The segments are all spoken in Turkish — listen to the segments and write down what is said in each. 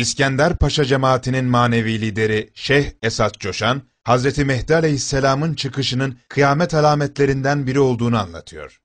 İskender Paşa cemaatinin manevi lideri Şeyh Esat Coşan, Hazreti Mehdi Aleyhisselam'ın çıkışının kıyamet alametlerinden biri olduğunu anlatıyor.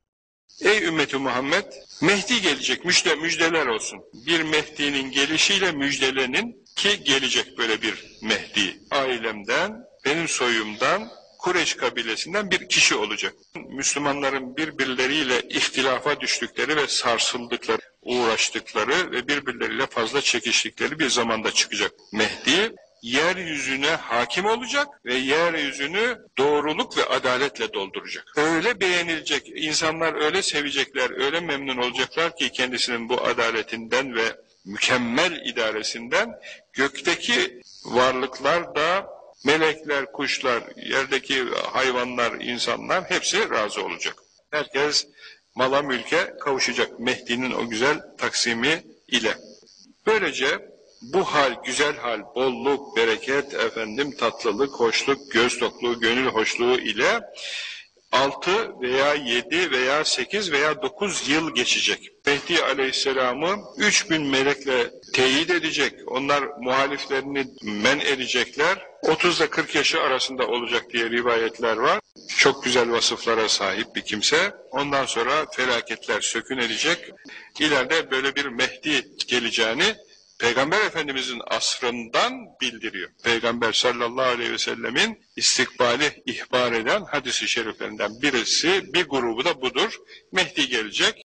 Ey ümmeti Muhammed, Mehdi gelecek, müjde, müjdeler olsun. Bir Mehdi'nin gelişiyle müjdelenin ki gelecek böyle bir Mehdi. Ailemden, benim soyumdan, Kureş kabilesinden bir kişi olacak. Müslümanların birbirleriyle ihtilafa düştükleri ve sarsıldıkları, uğraştıkları ve birbirleriyle fazla çekiştikleri bir zamanda çıkacak. Mehdi, yeryüzüne hakim olacak ve yeryüzünü doğruluk ve adaletle dolduracak. Öyle beğenilecek, insanlar öyle sevecekler, öyle memnun olacaklar ki kendisinin bu adaletinden ve mükemmel idaresinden gökteki varlıklar da melekler, kuşlar, yerdeki hayvanlar, insanlar hepsi razı olacak. Herkes mala mülke kavuşacak Mehdi'nin o güzel taksimi ile. Böylece bu hal, güzel hal, bolluk, bereket, efendim tatlılık, hoşluk, göz tokluğu, gönül hoşluğu ile 6 veya 7 veya 8 veya 9 yıl geçecek. Mehdi Aleyhisselam'ı 3000 melekle teyit edecek. Onlar muhaliflerini men edecekler. 30 ile 40 yaşı arasında olacak diye rivayetler var. Çok güzel vasıflara sahip bir kimse. Ondan sonra felaketler sökün edecek. İleride böyle bir Mehdi geleceğini Peygamber Efendimizin asrından bildiriyor. Peygamber sallallahu aleyhi ve sellemin istikbali ihbar eden hadisi şeriflerinden birisi, bir grubu da budur. Mehdi gelecek,